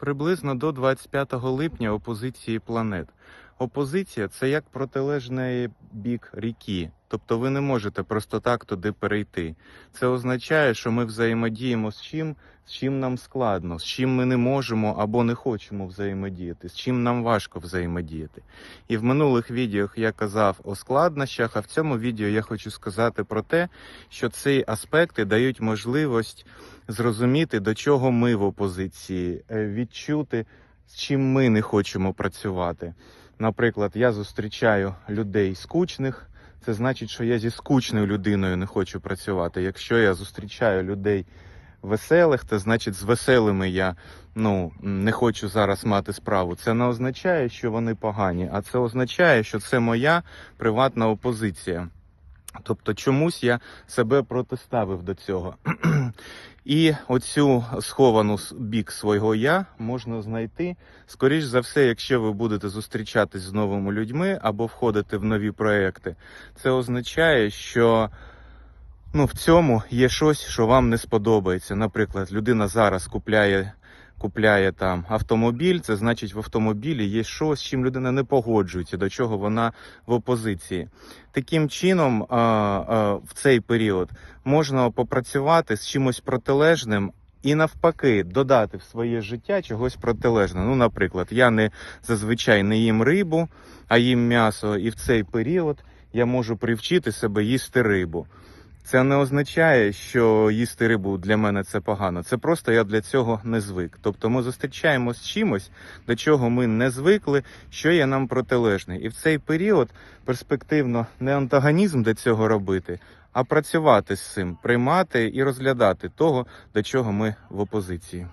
Приблизно до 25 липня опозиції планет. Опозиція це як протилежний бік ріки, тобто ви не можете просто так туди перейти. Це означає, що ми взаємодіємо з чим, з чим нам складно, з чим ми не можемо або не хочемо взаємодіяти, з чим нам важко взаємодіяти. І в минулих відеох я казав о складнощах, а в цьому відео я хочу сказати про те, що ці аспекти дають можливість зрозуміти, до чого ми в опозиції, е, відчути, з чим ми не хочемо працювати. Наприклад, я зустрічаю людей скучних. Це значить, що я зі скучною людиною не хочу працювати. Якщо я зустрічаю людей веселих, це значить з веселими я ну, не хочу зараз мати справу. Це не означає, що вони погані, а це означає, що це моя приватна опозиція. Тобто чомусь я себе протиставив до цього. І оцю сховану бік свого я можна знайти, скоріш за все, якщо ви будете зустрічатись з новими людьми або входити в нові проекти. Це означає, що ну, в цьому є щось, що вам не сподобається. Наприклад, людина зараз купляє. Купляє там автомобіль, це значить в автомобілі є щось, з чим людина не погоджується, до чого вона в опозиції. Таким чином, в цей період можна попрацювати з чимось протилежним і навпаки додати в своє життя чогось протилежного. Ну, наприклад, я не зазвичай не їм рибу, а їм м'ясо, і в цей період я можу привчити себе їсти рибу. Це не означає, що їсти рибу для мене це погано. Це просто я для цього не звик. Тобто ми зустрічаємось з чимось, до чого ми не звикли, що є нам протилежне. І в цей період перспективно не антагонізм до цього робити, а працювати з цим, приймати і розглядати того, до чого ми в опозиції.